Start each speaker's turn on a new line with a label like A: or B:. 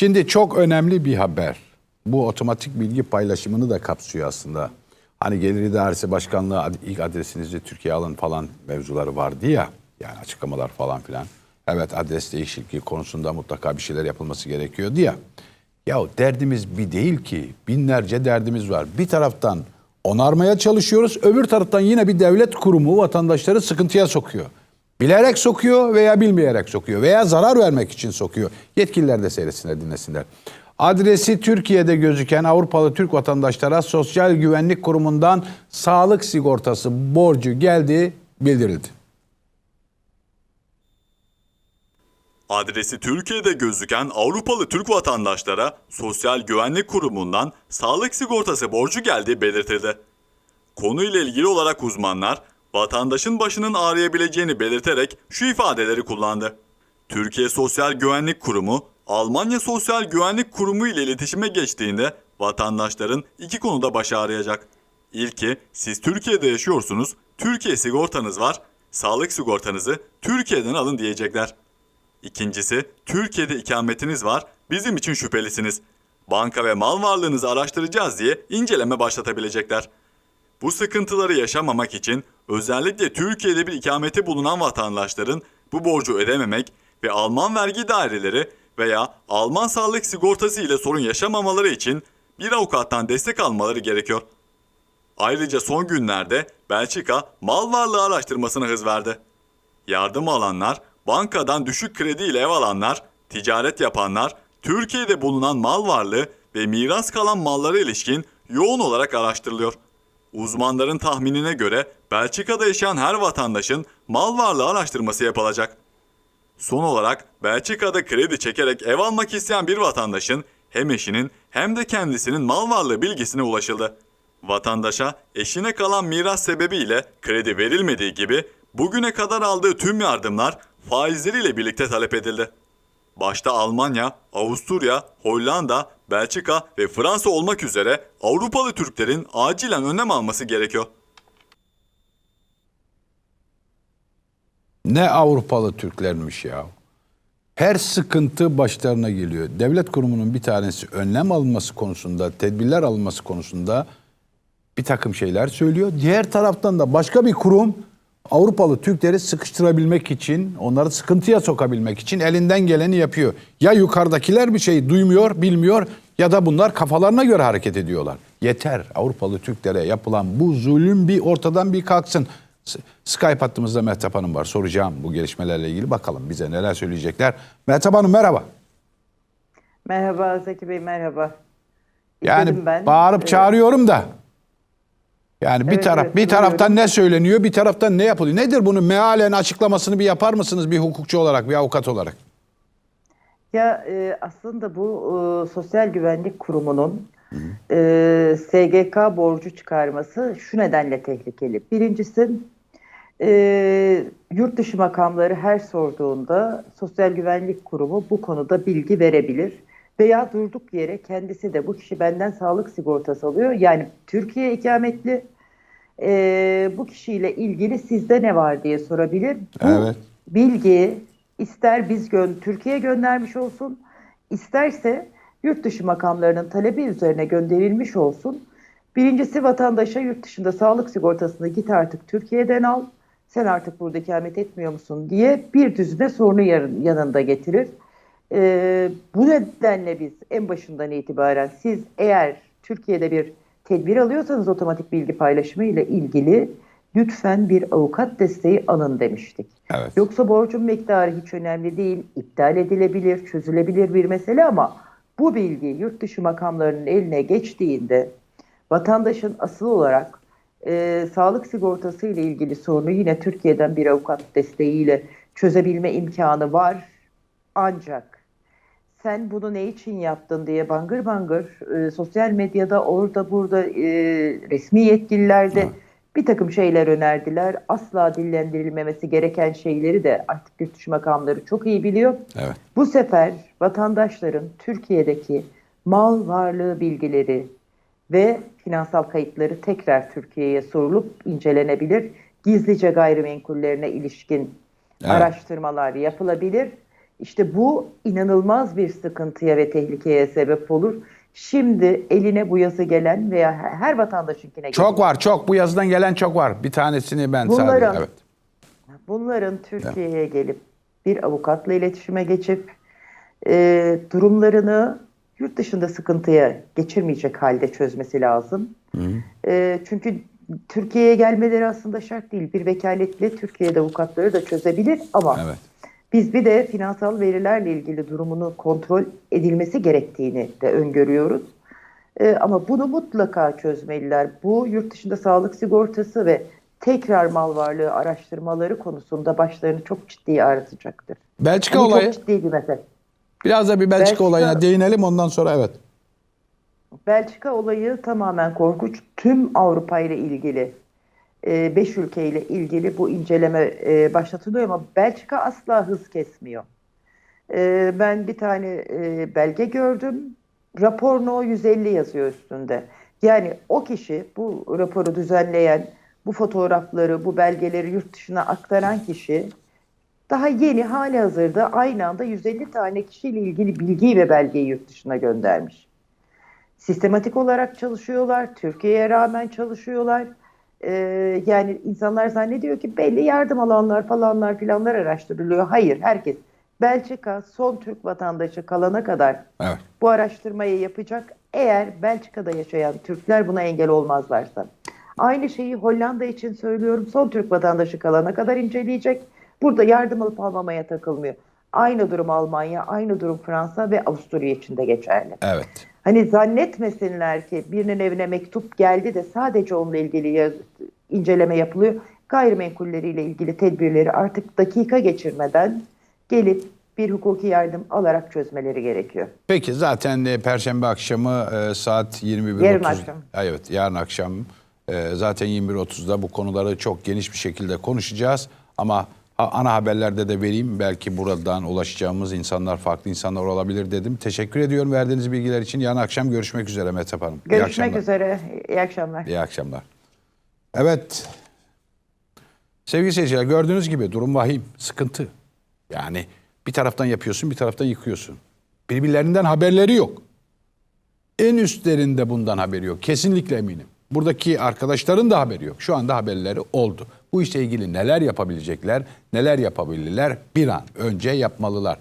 A: Şimdi çok önemli bir haber. Bu otomatik bilgi paylaşımını da kapsıyor aslında. Hani Gelir İdaresi Başkanlığı ilk adresinizi Türkiye alın falan mevzuları vardı ya. Yani açıklamalar falan filan. Evet adres değişikliği konusunda mutlaka bir şeyler yapılması gerekiyordu ya. Ya derdimiz bir değil ki. Binlerce derdimiz var. Bir taraftan onarmaya çalışıyoruz. Öbür taraftan yine bir devlet kurumu vatandaşları sıkıntıya sokuyor. Bilerek sokuyor veya bilmeyerek sokuyor veya zarar vermek için sokuyor. Yetkililer de seyretsinler, dinlesinler. Adresi Türkiye'de gözüken Avrupalı Türk vatandaşlara Sosyal Güvenlik Kurumu'ndan sağlık sigortası borcu geldiği bildirildi.
B: Adresi Türkiye'de gözüken Avrupalı Türk vatandaşlara Sosyal Güvenlik Kurumu'ndan sağlık sigortası borcu geldiği belirtildi. Konuyla ilgili olarak uzmanlar vatandaşın başının ağrıyabileceğini belirterek şu ifadeleri kullandı. Türkiye Sosyal Güvenlik Kurumu, Almanya Sosyal Güvenlik Kurumu ile iletişime geçtiğinde vatandaşların iki konuda baş ağrıyacak. İlki, siz Türkiye'de yaşıyorsunuz, Türkiye sigortanız var, sağlık sigortanızı Türkiye'den alın diyecekler. İkincisi, Türkiye'de ikametiniz var, bizim için şüphelisiniz. Banka ve mal varlığınızı araştıracağız diye inceleme başlatabilecekler. Bu sıkıntıları yaşamamak için özellikle Türkiye'de bir ikameti bulunan vatandaşların bu borcu ödememek ve Alman vergi daireleri veya Alman sağlık sigortası ile sorun yaşamamaları için bir avukattan destek almaları gerekiyor. Ayrıca son günlerde Belçika mal varlığı araştırmasına hız verdi. Yardım alanlar, bankadan düşük kredi ile ev alanlar, ticaret yapanlar, Türkiye'de bulunan mal varlığı ve miras kalan mallara ilişkin yoğun olarak araştırılıyor. Uzmanların tahminine göre Belçika'da yaşayan her vatandaşın mal varlığı araştırması yapılacak. Son olarak Belçika'da kredi çekerek ev almak isteyen bir vatandaşın hem eşinin hem de kendisinin mal varlığı bilgisine ulaşıldı. Vatandaşa eşine kalan miras sebebiyle kredi verilmediği gibi bugüne kadar aldığı tüm yardımlar faizleriyle birlikte talep edildi. Başta Almanya, Avusturya, Hollanda, Belçika ve Fransa olmak üzere Avrupalı Türklerin acilen önlem alması gerekiyor.
A: Ne Avrupalı Türklermiş ya. Her sıkıntı başlarına geliyor. Devlet kurumunun bir tanesi önlem alınması konusunda, tedbirler alınması konusunda bir takım şeyler söylüyor. Diğer taraftan da başka bir kurum Avrupalı Türkleri sıkıştırabilmek için, onları sıkıntıya sokabilmek için elinden geleni yapıyor. Ya yukarıdakiler bir şey duymuyor, bilmiyor ya da bunlar kafalarına göre hareket ediyorlar. Yeter Avrupalı Türklere yapılan bu zulüm bir ortadan bir kalksın. Skype hattımızda Mehtap Hanım var. Soracağım bu gelişmelerle ilgili. Bakalım bize neler söyleyecekler. Mehtap Hanım merhaba.
C: Merhaba Zeki Bey merhaba.
A: Yani
C: ben.
A: bağırıp
C: Ee,
A: çağırıyorum da. Yani bir
C: Evet,
A: taraf
C: evet,
A: bir taraftan ne söyleniyor, bir taraftan ne yapılıyor? Nedir bunun mealen açıklamasını bir yapar mısınız bir hukukçu olarak, bir avukat olarak?
C: Ya e, aslında bu e, Sosyal Güvenlik Kurumu'nun e, SGK borcu çıkarması şu nedenle tehlikeli. Birincisi e, yurt dışı makamları her sorduğunda Sosyal Güvenlik Kurumu bu konuda bilgi verebilir. Veya durduk yere kendisi de bu kişi benden sağlık sigortası alıyor. Yani Türkiye ikametli e, bu kişiyle ilgili sizde ne var diye sorabilir. Bu
A: Evet.
C: bilgi ister biz gön Türkiye'ye göndermiş olsun, isterse yurt dışı makamlarının talebi üzerine gönderilmiş olsun. Birincisi vatandaşa yurt dışında sağlık sigortasını git artık Türkiye'den al, sen artık burada ikamet etmiyor musun diye bir düzine sorunu yanında getirir. Ee, bu nedenle biz en başından itibaren siz eğer Türkiye'de bir tedbir alıyorsanız otomatik bilgi paylaşımı ile ilgili lütfen bir avukat desteği alın demiştik.
A: Evet.
C: Yoksa borcun miktarı hiç önemli değil, iptal edilebilir, çözülebilir bir mesele ama bu bilgi yurt dışı makamlarının eline geçtiğinde vatandaşın asıl olarak e, sağlık sigortası ile ilgili sorunu yine Türkiye'den bir avukat desteğiyle çözebilme imkanı var. Ancak sen bunu ne için yaptın diye bangır bangır e, sosyal medyada orada burada e, resmi yetkililerde bir takım şeyler önerdiler. Asla dillendirilmemesi gereken şeyleri de artık yurt dışı makamları çok iyi biliyor.
A: Evet.
C: Bu sefer vatandaşların Türkiye'deki mal varlığı bilgileri ve finansal kayıtları tekrar Türkiye'ye sorulup incelenebilir. Gizlice gayrimenkullerine ilişkin
A: Evet.
C: araştırmalar yapılabilir. İşte bu inanılmaz bir sıkıntıya ve tehlikeye sebep olur. Şimdi eline bu yazı gelen veya her vatandaşınkine
A: Çok
C: gelen-
A: var çok bu yazıdan gelen çok var. Bir tanesini ben
C: Bunların-
A: sadece evet.
C: Bunların Türkiye'ye gelip bir avukatla iletişime geçip e, durumlarını yurt dışında sıkıntıya geçirmeyecek halde çözmesi lazım. E, çünkü Türkiye'ye gelmeleri aslında şart değil. Bir vekaletle Türkiye'de avukatları da çözebilir ama
A: Evet.
C: Biz bir de finansal verilerle ilgili durumunu kontrol edilmesi gerektiğini de öngörüyoruz. Ee, ama bunu mutlaka çözmeliler. Bu yurt dışında sağlık sigortası ve tekrar mal varlığı araştırmaları konusunda başlarını çok ciddi ağrıtacaktır.
A: Belçika
C: Bu
A: olayı.
C: çok ciddi bir mesele.
A: Biraz da bir Belçika
C: Belçika-
A: olayına değinelim ondan sonra evet.
C: Belçika olayı tamamen korkunç. Tüm Avrupa ile ilgili, 5 ülke ile ilgili bu inceleme e, başlatılıyor ama Belçika asla hız kesmiyor. E, ben bir tane e, belge gördüm. Rapor No 150 yazıyor üstünde. Yani o kişi bu raporu düzenleyen, bu fotoğrafları, bu belgeleri yurt dışına aktaran kişi daha yeni hali hazırda aynı anda 150 tane kişiyle ilgili bilgiyi ve belgeyi yurt dışına göndermiş sistematik olarak çalışıyorlar. Türkiye'ye rağmen çalışıyorlar. Ee, yani insanlar zannediyor ki belli yardım alanlar falanlar filanlar araştırılıyor. Hayır herkes. Belçika son Türk vatandaşı kalana kadar
A: Evet.
C: bu araştırmayı yapacak. Eğer Belçika'da yaşayan Türkler buna engel olmazlarsa. Aynı şeyi Hollanda için söylüyorum. Son Türk vatandaşı kalana kadar inceleyecek. Burada yardım alıp almamaya takılmıyor. Aynı durum Almanya, aynı durum Fransa ve Avusturya için de geçerli.
A: Evet.
C: Hani zannetmesinler ki birinin evine mektup geldi de sadece onunla ilgili yaz- inceleme yapılıyor. Gayrimenkulleriyle ilgili tedbirleri artık dakika geçirmeden gelip bir hukuki yardım alarak çözmeleri gerekiyor.
A: Peki zaten e, Perşembe akşamı e, saat 21.30.
C: Yarın akşam.
A: Evet yarın akşam e, zaten 21.30'da bu konuları çok geniş bir şekilde konuşacağız. Ama ana haberlerde de vereyim. Belki buradan ulaşacağımız insanlar farklı insanlar olabilir dedim. Teşekkür ediyorum verdiğiniz bilgiler için. Yarın akşam görüşmek üzere Metap Hanım. İyi
C: Görüşmek
A: akşamlar.
C: üzere. İyi akşamlar.
A: İyi akşamlar. Evet. Sevgili seyirciler gördüğünüz gibi durum vahim, sıkıntı. Yani bir taraftan yapıyorsun, bir taraftan yıkıyorsun. Birbirlerinden haberleri yok. En üstlerinde bundan haberi yok. Kesinlikle eminim. Buradaki arkadaşların da haberi yok. Şu anda haberleri oldu. Bu işle ilgili neler yapabilecekler, neler yapabilirler bir an önce yapmalılar.